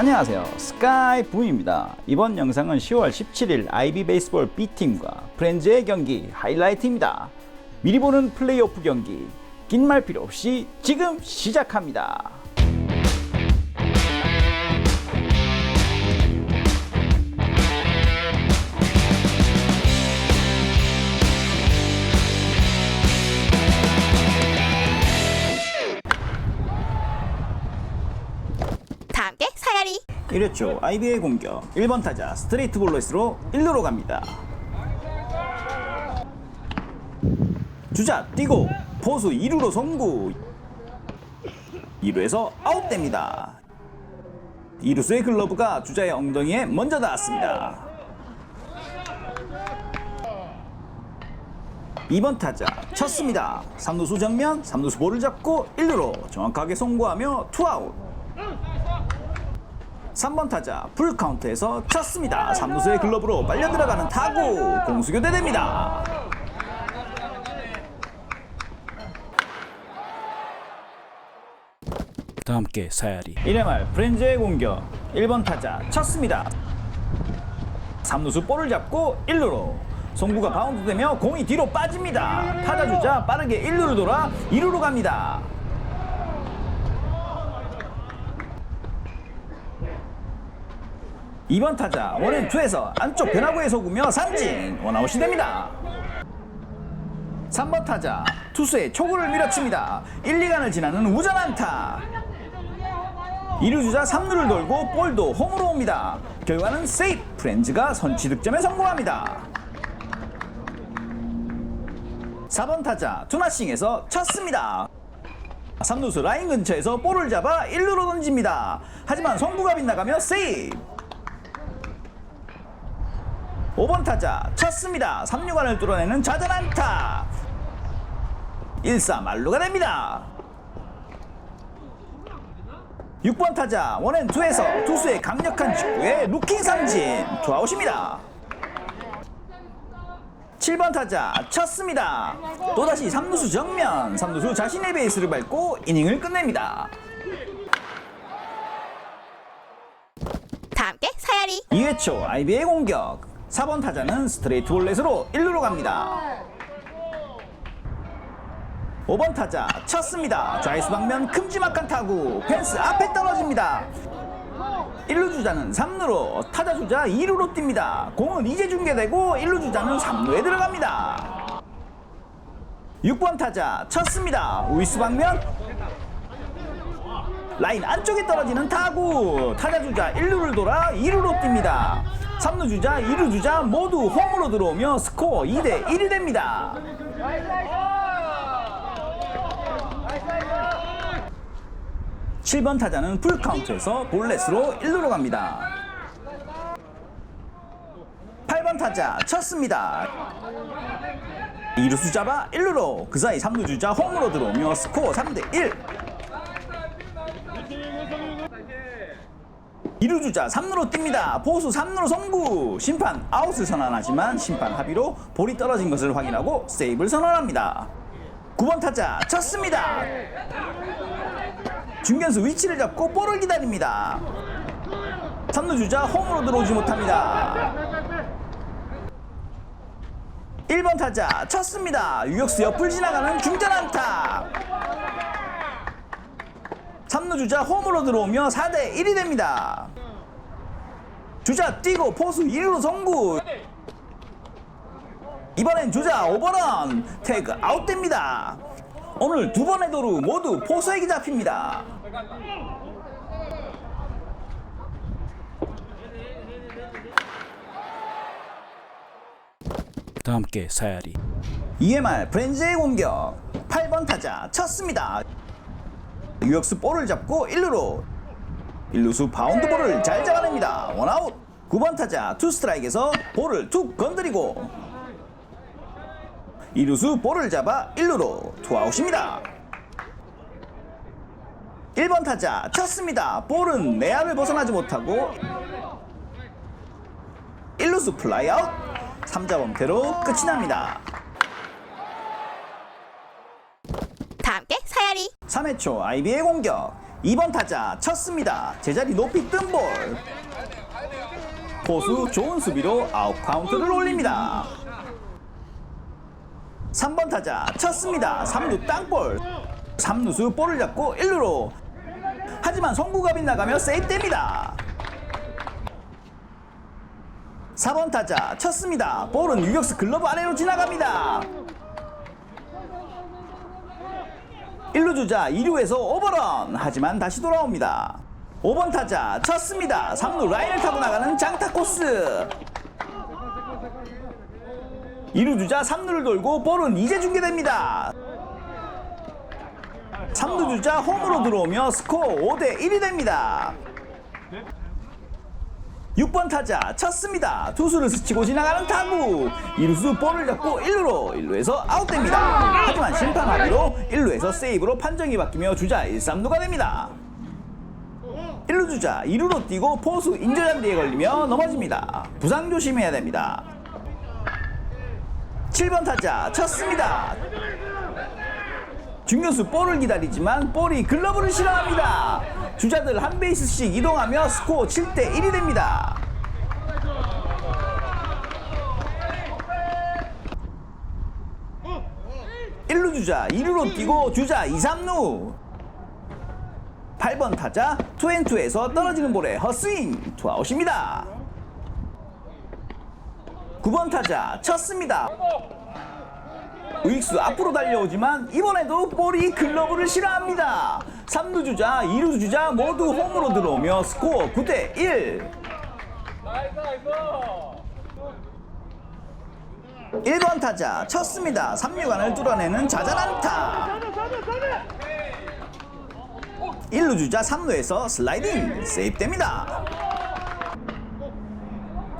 안녕하세요. 스카이 붐입니다. 이번 영상은 10월 17일 IB 베이스볼 B팀과 프렌즈의 경기 하이라이트입니다. 미리 보는 플레이오프 경기 긴 말 필요 없이 지금 시작합니다 1회초 IB의 공격. 1번 타자 스트레이트 볼로스로 1루로 갑니다. 주자 뛰고 포수 2루로 송구. 2루에서 아웃됩니다. 2루수의 글러브가 주자의 엉덩이에 먼저 닿았습니다. 2번 타자 쳤습니다. 3루수 정면 3루수 볼을 잡고 1루로 정확하게 송구하며 투아웃 3번 타자 풀 카운트에서 쳤습니다. 3루수의 글러브로 빨려 들어가는 타구 공수 교대됩니다. 다 함께 사야리 1회 말 프렌즈의 공격 1번 타자 쳤습니다. 3루수 볼을 잡고 1루로 송구가 바운드 되며 공이 뒤로 빠집니다. 타자 주자 빠르게 1루를 돌아 2루로 갑니다. 2번 타자 원앤 투에서 안쪽 변화구에 속으며 삼진 원아웃이 됩니다. 3번 타자 투수의 초구를 밀어칩니다. 1, 2간을 지나는 우전 안타. 2루 주자 3루를 돌고 볼도 홈으로 옵니다. 결과는 세이프 프렌즈가 선취 득점에 성공합니다. 4번 타자 투나싱에서 쳤습니다. 3루수 라인 근처에서 볼을 잡아 1루로 던집니다. 하지만 송구가 빗나가며 세이프. 5번 타자 쳤습니다. 3루간을 뚫어내는 좌전 안타. 1사 말루가 됩니다. 6번 타자 원앤 투에서 투수의 강력한 직구에 루킹 삼진 투아웃입니다. 7번 타자 쳤습니다. 또다시 3루수 정면 3루수 자신의 베이스를 밟고 이닝을 끝냅니다. 다 함께 사야리 2회 초 IB의 공격 4번 타자는 스트레이트 볼넷으로 1루로 갑니다. 5번 타자 쳤습니다. 좌익수 방면 큼지막한 타구 펜스 앞에 떨어집니다. 1루 주자는 3루로 타자 주자 2루로 뜁니다. 공은 이제 중계되고 1루 주자는 3루에 들어갑니다. 6번 타자 쳤습니다. 우익수 방면. 라인 안쪽에 떨어지는 타구 타자 주자 1루를 돌아 2루로 뜁니다 3루 주자 2루 주자 모두 홈으로 들어오며 스코어 2대 1이 됩니다. 7번 타자는 풀카운트에서 볼넷으로 1루로 갑니다. 8번 타자 쳤습니다. 2루수 잡아 1루로 그 사이 3루 주자 홈으로 들어오며 스코어 3대 1 2루 주자 3루로 뜁니다. 보수 3루로 송구. 심판 아웃을 선언하지만 심판 합의로 볼이 떨어진 것을 확인하고 세이브를 선언합니다. 9번 타자 쳤습니다. 중견수 위치를 잡고 볼을 기다립니다. 3루 주자 홈으로 들어오지 못합니다. 1번 타자 쳤습니다. 유격수 옆을 지나가는 중전 안타. 3루 주자 홈으로 들어오며 4대 1이 됩니다. 주자 뛰고 포수 1루로 송구. 이번엔 주자 5번은 태그 아웃됩니다. 오늘 두 번의 도루 모두 포수에게 잡힙니다. 다 함께 사야리. EMR 프렌즈의 공격 8번 타자 쳤습니다. 유격수 볼을 잡고 1루로 1루수 바운드 볼을 잘 잡아냅니다. 원아웃 9번 타자 투 스트라이크에서 볼을 툭 건드리고 2루수 볼을 잡아 1루로 투아웃입니다. 1번 타자 쳤습니다. 볼은 내야를 벗어나지 못하고 1루수 플라이 아웃 3자 범퇴로 끝이 납니다. 사야리 3회 초 IB의 공격 2번 타자 쳤습니다. 제자리 높이 뜬 볼. 포수 좋은 수비로 아웃 카운트를 올립니다. 3번 타자 쳤습니다. 3루 땅볼. 3루수 볼을 잡고 1루로. 하지만 송구가 빗나가며 세이프됩니다. 4번 타자 쳤습니다. 볼은 유격수 글러브 아래로 지나갑니다. 1루 주자 2루에서 오버런 하지만 다시 돌아옵니다 5번 타자 쳤습니다 3루 라인을 타고 나가는 장타 코스 2루 주자 3루를 돌고 볼은 이제 중계됩니다 3루 주자 홈으로 들어오며 스코어 5대 1이 됩니다 6번 타자 쳤습니다. 투수를 스치고 지나가는 타구. 이루수 볼을 잡고 1루로 1루에서 아웃됩니다. 하지만 심판 합의로 1루에서 세이브로 판정이 바뀌며 주자 1, 3루가 됩니다. 1루 주자 2루로 뛰고 포수 인조잔디에 걸리며 넘어집니다. 부상 조심해야 됩니다. 7번 타자 쳤습니다. 중견수 볼을 기다리지만 볼이 글러브를 싫어합니다. 주자들 한 베이스씩 이동하며 스코어 7대 1이 됩니다. 일루 주자. 2루로 뛰고 주자. 2, 3루. 8번 타자. 투앤투에서 떨어지는 볼에 헛스윙. 투아웃입니다. 9번 타자 쳤습니다. 우익수 앞으로 달려오지만 이번에도 볼이 글러브를 싫어합니다. 3루 주자, 2루 주자 모두 홈으로 들어오며 스코어 9대 1. 1번 타자 쳤습니다. 3루간을 뚫어내는 자잘한타. 1루 주자 3루에서 슬라이딩 세입됩니다.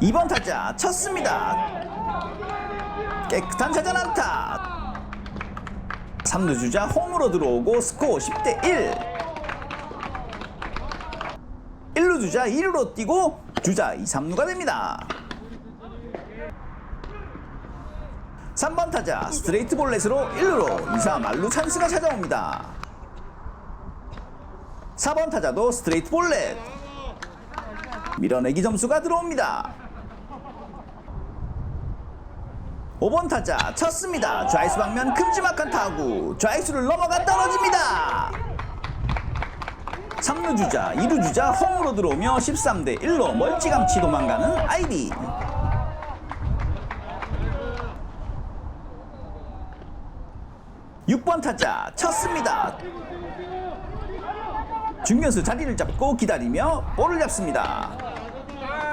2번 타자 쳤습니다. 깨끗한 자전 안타 3루 주자 홈으로 들어오고 스코어 10대 1 1루 주자 2루로 뛰고 주자 2, 3루가 됩니다 3번 타자 스트레이트 볼넷으로 1루로 2사 말루 찬스가 찾아옵니다 4번 타자도 스트레이트 볼넷 밀어내기 점수가 들어옵니다 5번 타자 쳤습니다. 좌익수 방면 큼지막한 타구. 좌익수를 넘어가 떨어집니다. 3루 주자, 2루 주자 홈으로 들어오며 13대 1로 멀찌감치 도망가는 아이디. 육번 타자 쳤습니다. 중견수 자리를 잡고 기다리며 볼을 잡습니다.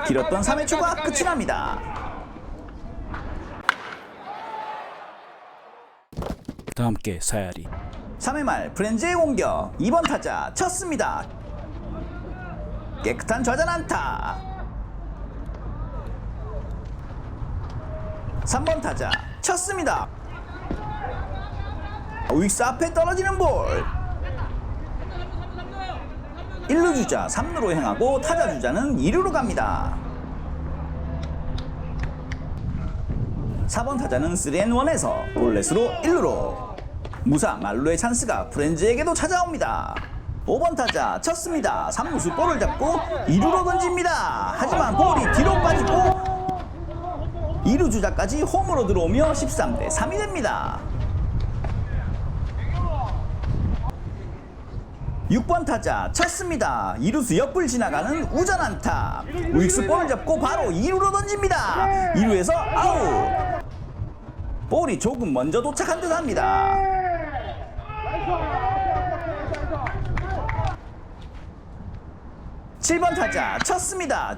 길었던 3회 초가 끝이 납니다. 다 함께 사야리 3회 말 프렌즈의 공격 2번 타자 쳤습니다 깨끗한 좌전 안타 3번 타자 쳤습니다 우익수 앞에 떨어지는 볼. 1루 주자 3루로 향하고 타자 주자는 2루로 갑니다. 4번 타자는 3앤1에서 볼넷으로 1루로. 무사 말로의 찬스가 프렌즈에게도 찾아옵니다. 5번 타자 쳤습니다. 3루수 볼을 잡고 2루로 던집니다. 하지만 볼이 뒤로 빠지고 2루 주자까지 홈으로 들어오며 13대 3이 됩니다 6번 타자 쳤습니다 2루수 옆을 지나가는 우전 안타 우익수 볼을 잡고 바로 2루로 던집니다 2루에서 아웃 볼이 조금 먼저 도착한 듯 합니다. 칠 번 타자 쳤습니다.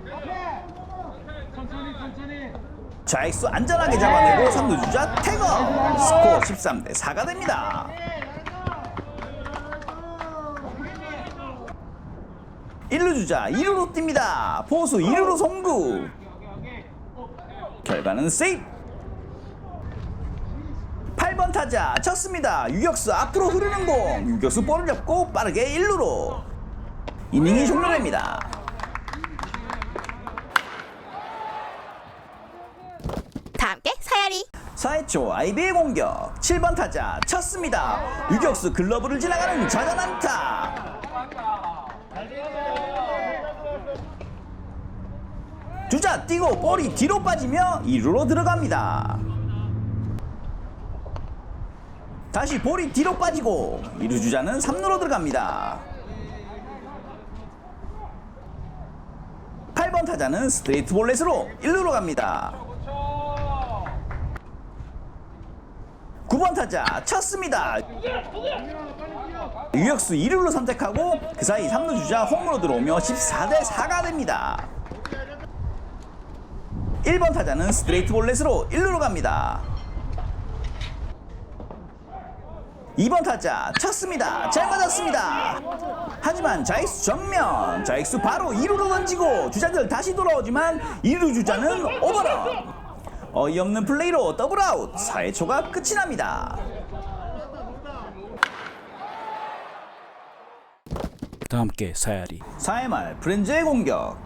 좌익수 안전하게 잡아내고 3루 주자 태거 스코어 13대 4가 됩니다. 일루 주자 2루로 뜁니다. 포수 2루로 송구. 결과는 세이프. 8번 타자 쳤습니다. 유격수 앞으로 흐르는 공. 유격수 볼을 잡고 빠르게 1루로. 이닝이 종료됩니다. 다 함께 사야리. 사회초 아이비의 공격 7번 타자 쳤습니다. 유격수 글러브를 지나가는 좌전 안타. 주자 뛰고 볼이 뒤로 빠지며 2루로 들어갑니다. 다시 볼이 뒤로 빠지고 2루 주자는 3루로 들어갑니다. 8번 타자는 스트레이트 볼넷으로 1루로 갑니다. 9번 타자 쳤습니다. 유격수 2루로 선택하고 그 사이 3루 주자 홈으로 들어오며 14대 4가 됩니다. 1번 타자는 스트레이트 볼넷으로 1루로 갑니다. 2번 타자 쳤습니다. 잘 맞았습니다. 하지만 자익수 정면 자익수 바로 2루로 던지고 주자들 다시 돌아오지만 2루 주자는 오버런 어이없는 플레이로 더블 아웃 4회 초가 끝이 납니다. 다 함께 사야리 4회 말 브렌즈의 공격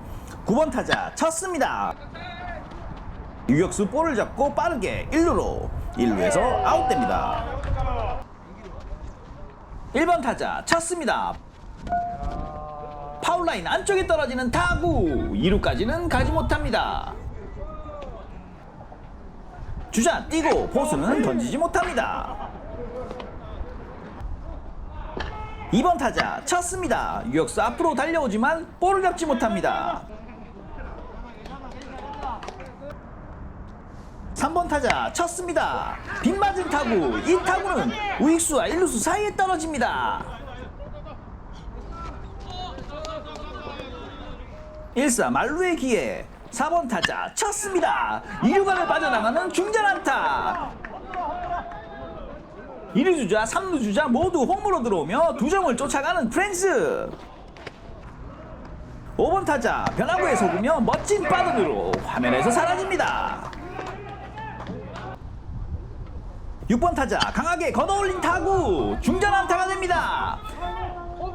9번 타자 쳤습니다 유격수 볼을 잡고 빠르게 1루로 1루에서 아웃됩니다. 1번 타자 쳤습니다. 파울라인 안쪽에 떨어지는 타구. 2루까지는 가지 못합니다. 주자 뛰고 보수는 던지지 못합니다. 2번 타자 쳤습니다. 유격수 앞으로 달려오지만 볼을 잡지 못합니다. 3번 타자 쳤습니다. 빗맞은 타구 이 타구는 우익수와 1루수 사이에 떨어집니다. 1사 말루의 기회 4번 타자 쳤습니다. 2루간을 빠져나가는 중전 안타 1루 주자, 3루 주자 모두 홈으로 들어오며 두 점을 쫓아가는 프랜스. 5번 타자 변화구에 속으며 멋진 빠른으로 화면에서 사라집니다. 6번 타자 강하게 걷어올린 타구 중전 안타가 됩니다.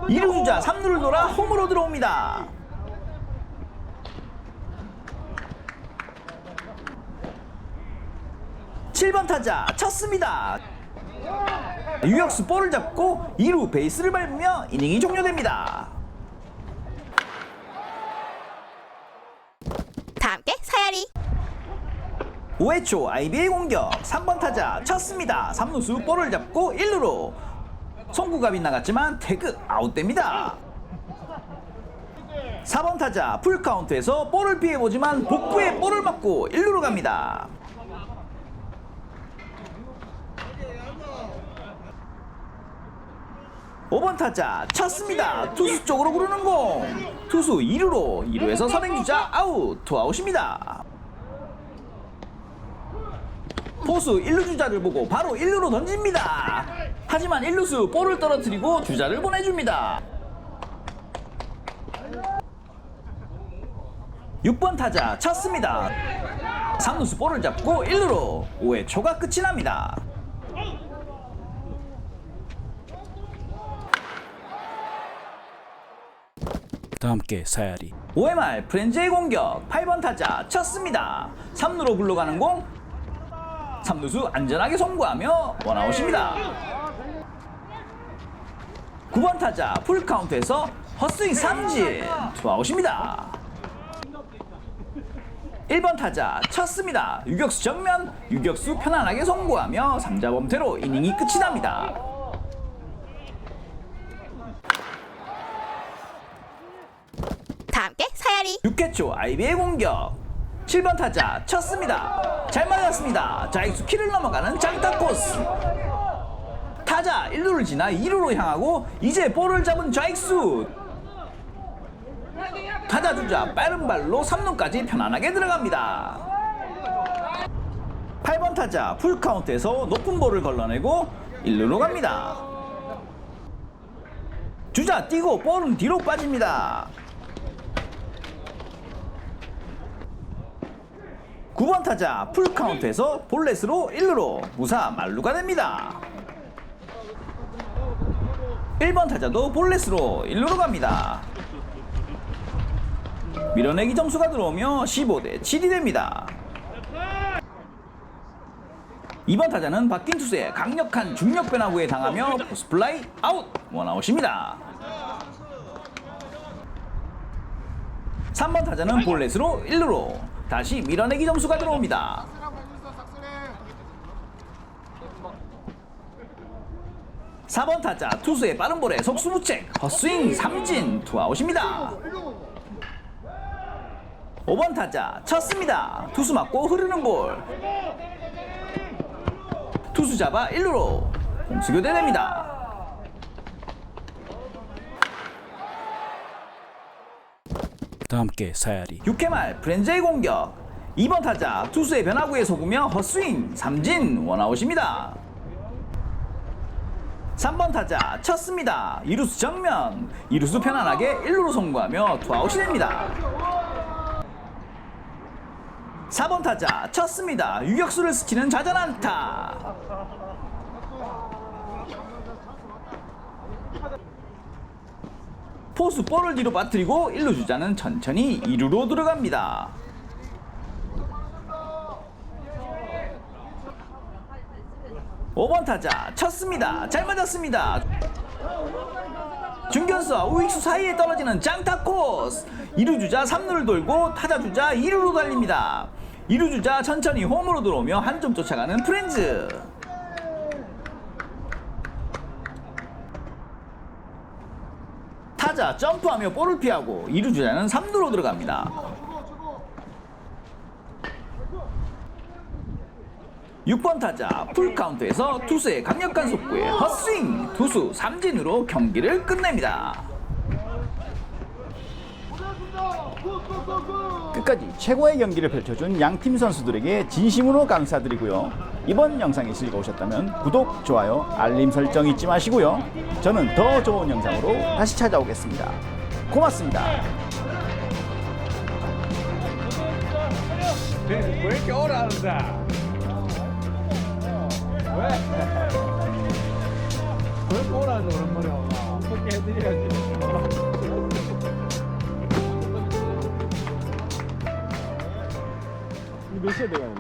2루 주자 3루를 돌아 홈으로 들어옵니다. (7번) 타자 쳤습니다. 유격수 볼을 잡고 2루 베이스를 밟으며 이닝이 종료됩니다. 다 함께 사야리 5회 초 IB의 공격 3번 타자 쳤습니다. 3루수 볼을 잡고 1루로 송구가 빗나갔지만 태그 아웃됩니다. 4번 타자 풀카운트에서 볼을 피해보지만 복부에 볼을 맞고 1루로 갑니다. 5번 타자 쳤습니다. 투수 쪽으로 구르는 공. 투수 2루로 2루에서 선행주자 아웃 투아웃입니다. 포수 1루 주자를 보고 바로 1루로 던집니다. 하지만 1루수 볼을 떨어뜨리고 주자를 보내줍니다. 6번 타자 쳤습니다. 3루수 볼을 잡고 1루로 5회 초가 끝이 납니다. 다 함께 사야리 5회 말 프렌즈의 공격 8번 타자 쳤습니다 3루로 굴러가는 공 3루수 안전하게 송구하며 원아웃입니다. 9번 타자 풀카운트에서 헛스윙 삼진 투아웃입니다. 1번 타자 쳤습니다. 유격수 정면 유격수 편안하게 송구하며 3자 범퇴로 이닝이 끝이 납니다. 다 함께 사야리. 6회 초 IB의 공격 7번 타자 쳤습니다. 잘 맞았습니다. 좌익수 키를 넘어가는 장타 코스. 타자 1루를 지나 2루로 향하고 이제 볼을 잡은 좌익수. 타자 주자 빠른 발로 3루까지 편안하게 들어갑니다. 8번 타자 풀카운트에서 높은 볼을 걸러내고 1루로 갑니다. 주자 뛰고 볼은 뒤로 빠집니다 9번 타자 풀카운트에서 볼넷으로 1루로 무사 만루가 됩니다. 1번 타자도 볼넷으로 1루로 갑니다. 밀어내기 점수가 들어오며 15대 7이 됩니다. 2번 타자는 바뀐 투수의 강력한 중력 변화구에 당하며 포스플라이 아웃 원아웃입니다. 3번 타자는 볼넷으로 1루로 다시 밀어내기 점수가 들어옵니다. 4번 타자 투수의 빠른 볼에 속수무책 헛스윙 삼진 투아웃입니다. 5번 타자 쳤습니다. 투수 맞고 흐르는 볼. 투수 잡아 1루로 공수 교대됩니다. 다 함께 사야리. 6회 말 프렌즈의 공격. 2번 타자 투수의 변화구에 속으며 헛스윙 삼진 원아웃입니다. 3번 타자 쳤습니다. 2루수 정면. 2루수 편안하게 1루로 송구하며 투아웃이 됩니다. 4번 타자 쳤습니다. 유격수를 스치는 좌전 안타 포수 볼을 뒤로 빠뜨리고 1루 주자는 천천히 2루로 들어갑니다. 오번 타자 쳤습니다. 잘 맞았습니다. 중견수와 우익수 사이에 떨어지는 장타 코스 2루 주자 3루를 돌고 타자 주자 2루로 달립니다. 2루 주자 천천히 홈으로 들어오며 한 점 쫓아가는 프렌즈 타자 점프하며 볼을 피하고 2루 주자는 3루로 들어갑니다. 6번 타자 풀카운트에서 투수의 강력한 속구에 헛스윙 투수 삼진으로 경기를 끝냅니다. 끝까지 최고의 경기를 펼쳐준 양팀 선수들에게 진심으로 감사드리고요. 이번 영상이 즐거우셨다면 구독, 좋아요, 알림 설정 잊지 마시고요. 저는 더 좋은 영상으로 다시 찾아오겠습니다. 고맙습니다. 왜 이렇게 오래 하는데? 왜? 왜 오래 하는데 오랜만에 오나? 어떻게 해드려야지. 몇 시에 들어가는데?